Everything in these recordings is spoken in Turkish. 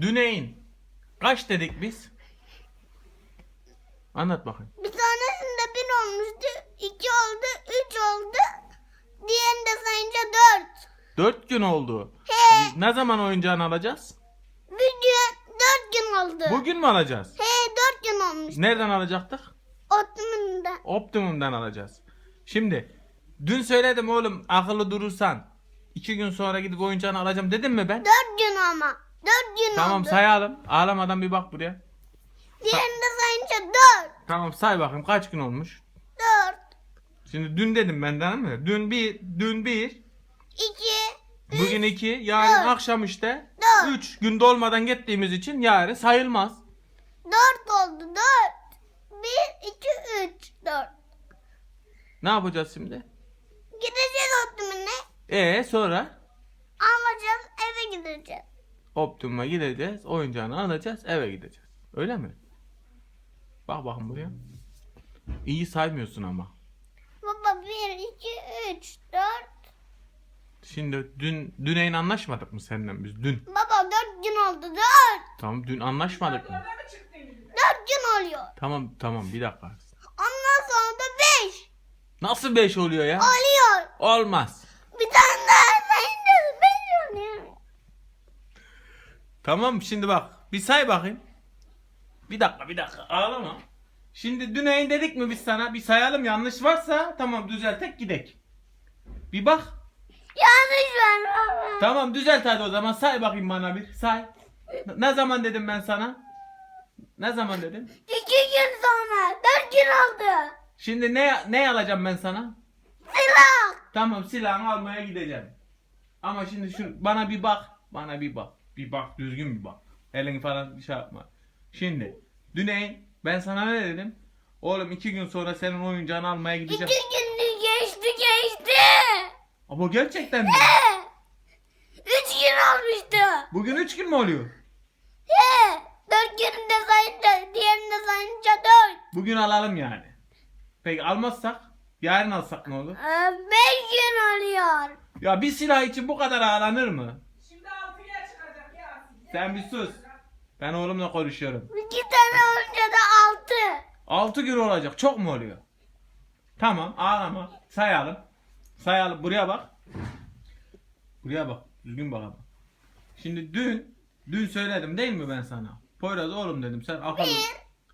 Düneyin kaç dedik biz? Anlat bakayım. Bir tanesinde bir olmuştu. iki oldu. Üç oldu. Diğerini de sayınca dört. Dört gün oldu. He. Ne zaman oyuncağını alacağız? Bir gün dört gün oldu. Bugün mü alacağız? He dört gün olmuş. Nereden alacaktık? Otumunda. Optimum'dan alacağız. Şimdi dün söyledim oğlum akıllı durursan iki gün sonra gidip oyuncağını alacağım dedim mi ben? Dört gün ama. Dört gün Tamam oldu. sayalım. Ağlamadan bir bak buraya. Diğerini de sayınca dört. Tamam say bakayım kaç gün olmuş? Dört. Şimdi dün dedim benden mi? Dün bir, dün bir, iki. bugün iki, yarın dört. akşam işte. Dört. Üç gün dolmadan gittiğimiz için yarın sayılmaz. Dört oldu. Dört. Bir, iki, üç. Dört. Ne yapacağız şimdi? Gideceğiz otumuna. E sonra Alacağız eve gideceğiz. Optimum'a gideceğiz, oyuncağını alacağız, eve gideceğiz. Öyle mi? Bak bakın buraya. İyi saymıyorsun ama. Baba bir, iki, üç, dört. Şimdi dün düneyin anlaşmadık mı seninle biz dün? Baba dört gün oldu. Dört. Tamam dün anlaşmadık mı? Dört gün oluyor. Tamam tamam bir dakika. Ondan sonra da beş. Nasıl 5 oluyor ya? Oluyor. Olmaz. Bir tane daha sayınca beş oluyor. Tamam şimdi bak bir say bakayım. Bir dakika bir dakika ağlama. Şimdi düneyin dedik mi biz sana bir sayalım yanlış varsa tamam düzeltek gidek. Bir bak. Yanlış var baba. Tamam düzelt hadi o zaman say bakayım bana bir say. Ne zaman dedim ben sana? Ne zaman dedim? İki gün sonra. Dört gün oldu. Şimdi ne ne alacağım ben sana? Silah. Tamam silahını almaya gideceğim. Ama şimdi şu bana bir bak. Bana bir bak. Bir bak düzgün bir bak. Elini falan şey yapma. Şimdi Düneyin ben sana ne dedim? Oğlum iki gün sonra senin oyuncağını almaya İki gideceğim. günlük geçti geçti. Ama gerçekten mi? He. Üç gün olmuştu. Bugün üç gün mü oluyor? He. Dört gününde sayınca, diğerinde sayınca dört. Bugün alalım yani. Peki almazsak? Yarın alsak ne olur? Ee, beş gün oluyor. Ya bir silah için bu kadar ağlanır mı? Şimdi altıya çıkacak ya. Sen bir sus. Ben oğlumla konuşuyorum. İki tane olunca da altı. 6 gün olacak. Çok mu oluyor? Tamam ağlama. Sayalım. Sayalım. Buraya bak. Buraya bak. Düzgün bak ama. Şimdi dün dün söyledim değil mi ben sana? Poyraz oğlum dedim sen akıllı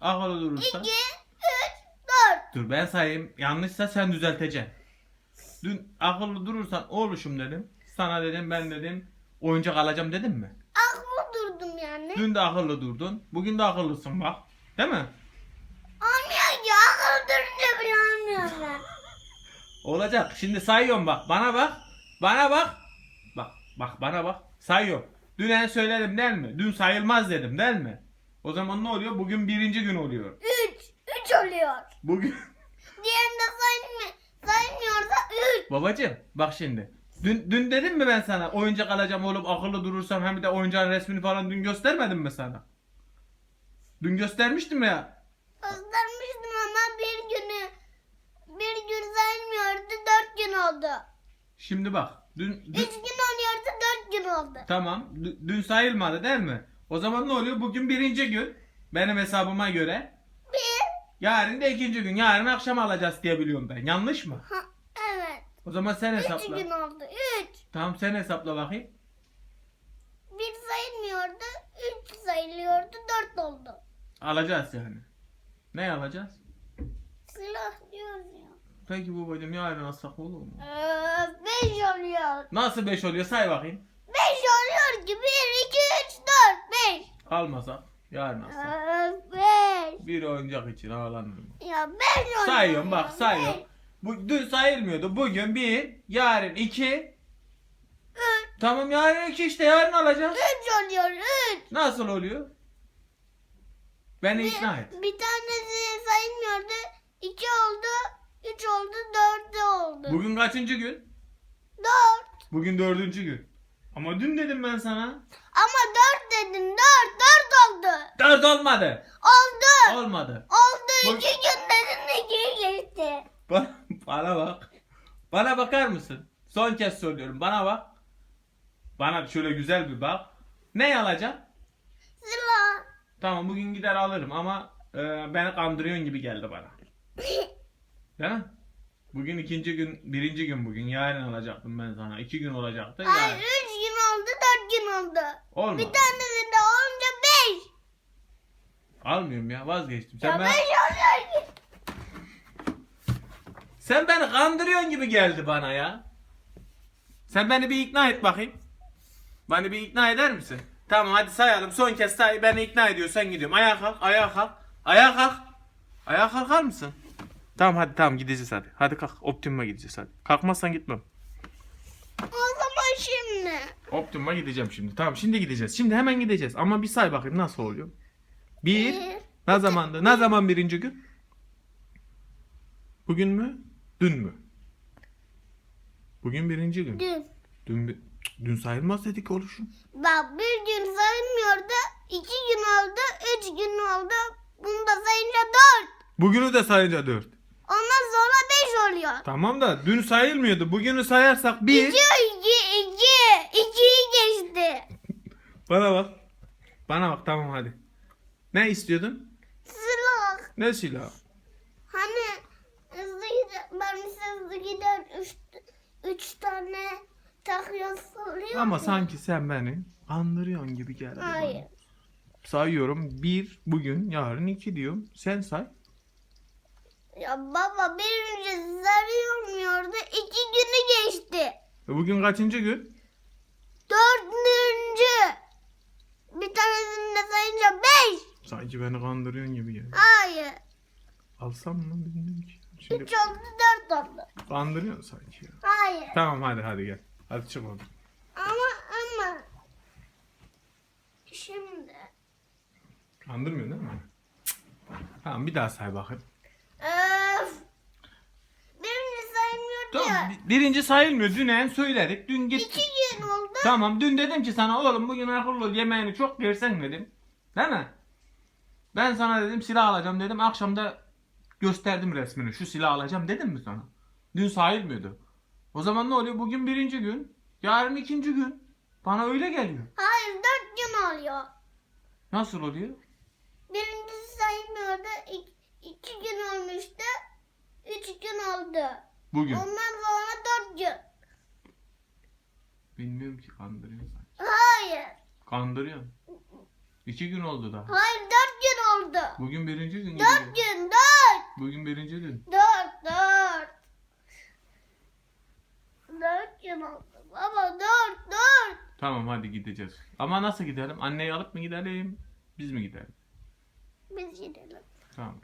akıllı durursan. İki, üç, dört. Dur ben sayayım. Yanlışsa sen düzelteceksin. Dün akıllı durursan oğluşum dedim. Sana dedim ben dedim oyuncak alacağım dedim mi? Durdum yani. Dün de akıllı durdun. Bugün de akıllısın bak. Değil mi? Olmuyor ki akıl durunca bile olmuyorlar. Olacak. Şimdi sayıyorum bak. Bana bak. Bana bak. Bak. Bak bana bak. Sayıyorum. Dün en söyledim değil mi? Dün sayılmaz dedim değil mi? O zaman ne oluyor? Bugün birinci gün oluyor. Üç. Üç oluyor. Bugün... Diğerinde saymıyor, saymıyorsa üç. Babacım bak şimdi. Dün, dün dedim mi ben sana oyuncak alacağım oğlum akıllı durursam hem de oyuncağın resmini falan dün göstermedim mi sana? Dün göstermiştim ya. Göstermiştim ama bir günü bir gün saymıyordu dört gün oldu. Şimdi bak. Dün, dün- Üç gün oluyordu dört gün oldu. tamam. Dün, sayılmadı değil mi? O zaman ne oluyor? Bugün birinci gün. Benim hesabıma göre. Bir. Yarın da ikinci gün. Yarın akşam alacağız diye biliyorum ben. Yanlış mı? Ha. O zaman sen Üç hesapla. gün oldu. Üç. Tamam sen hesapla bakayım. Bir sayılmıyordu. Üç sayılıyordu. Dört oldu. Alacağız yani. Ne alacağız? Silah diyoruz ya. Peki babacığım yarın alsak olur mu? Ee, beş oluyor. Nasıl 5 oluyor say bakayım. Beş oluyor ki. Bir, iki, üç, dört, beş. Almasak yarın alsak. Ee, beş. Bir oyuncak için ağlanır mı? Ya beş oluyor. Sayıyorum bak ya, sayıyorum. beş. Bu, dün sayılmıyordu. Bugün bir, yarın iki. Üç. Tamam yarın iki işte yarın alacağız. Üç oluyor. Üç. Nasıl oluyor? Beni ikna et. Bir tanesi sayılmıyordu. İki oldu. Üç oldu. Dört de oldu. Bugün kaçıncı gün? Dört. Bugün dördüncü gün. Ama dün dedim ben sana. Ama dört dedin. Dört. Dört oldu. Dört olmadı. Oldu. Olmadı. Oldu. Bu- İki gün dedin. İki geçti. Bana, bak. Bana bakar mısın? Son kez söylüyorum. Bana bak. Bana şöyle güzel bir bak. Ne alacağım? Tamam bugün gider alırım ama e, beni kandırıyorsun gibi geldi bana. Değil mi? Bugün ikinci gün, birinci gün bugün. Yarın alacaktım ben sana. İki gün olacaktı. Hayır Yarın. üç gün oldu dört gün oldu. Olmadı. Bir tanesi de olunca beş. Almıyorum ya vazgeçtim. Sen, Ya ben, beş ki. Sen beni kandırıyorsun gibi geldi bana ya. Sen beni bir ikna et bakayım. Beni bir ikna eder misin? Tamam hadi sayalım. Son kez say. Beni ikna ediyorsan gidiyorum. Ayağa kalk. Ayağa kalk. Ayağa kalk. Ayağa kalkar mısın? Tamam hadi tamam gideceğiz hadi. Hadi kalk. Optimum'a gideceğiz hadi. Kalkmazsan gitmem. O zaman şimdi. Optimum'a gideceğim şimdi. Tamam şimdi gideceğiz. Şimdi hemen gideceğiz. Ama bir say bakayım nasıl oluyor. Bir. Bir. Ne zamandı? Ne zaman birinci gün? Bugün mü? Dün mü? Bugün birinci gün. Dün. Dün, dün sayılmaz dedik oluşum. Bak bir gün sayılmıyordu. iki gün oldu. Üç gün oldu. Bunu da sayınca dört. Bugünü de sayınca dört. Ondan sonra beş oluyor. Tamam da dün sayılmıyordu. Bugünü sayarsak bir. İki, iki, iki. İkiyi geçti. Bana bak. Bana bak tamam hadi. Ne istiyordun? Silah. Ne silah? Gider. Üç, üç tane takıyor soruyor. Ama mu? sanki sen beni andırıyorsun gibi geldi. bana. Hayır. Sayıyorum. Bir bugün, yarın iki diyorum. Sen say. Ya baba birinci sarılmıyordu. iki günü geçti. E bugün kaçıncı gün? Dördüncü. Bir tanesini de sayınca beş. Sanki beni kandırıyorsun gibi geldi. Hayır. Alsam mı bilmiyorum ki. Şimdi Üç oldu dört oldu. kandırıyorsun sanki ya. Hayır. Tamam hadi hadi gel. Hadi çık oradan. Ama ama. Şimdi. Kandırmıyorsun değil mi? Cık. Tamam bir daha say bakayım. Öf. Birinci saymıyordu Tamam ya. bi- birinci sayılmıyor. Dün en söyledik. Dün İki gün oldu. Tamam dün dedim ki sana oğlum bugün akıllı ol yemeğini çok yersen dedim. Değil mi? Ben sana dedim silah alacağım dedim. Akşam da gösterdim resmini. Şu silah alacağım dedim mi sana? Dün sayılmıyordu. O zaman ne oluyor? Bugün birinci gün. Yarın ikinci gün. Bana öyle geliyor. Hayır dört gün oluyor. Nasıl oluyor? Birincisi saymıyordu. İki, iki gün olmuştu. Üç gün oldu. Bugün. Ondan sonra dört gün. Bilmiyorum ki kandırıyorsun. Hayır. Kandırıyorsun. İki gün oldu daha. Hayır dört gün oldu. Bugün birinci gün. Dört gidiyor. gün dört. Bugün birinci gün. Dört dört. Dört gün oldu. Baba dört dört. Tamam hadi gideceğiz. Ama nasıl gidelim? Anneyi alıp mı gidelim? Biz mi gidelim? Biz gidelim. Tamam.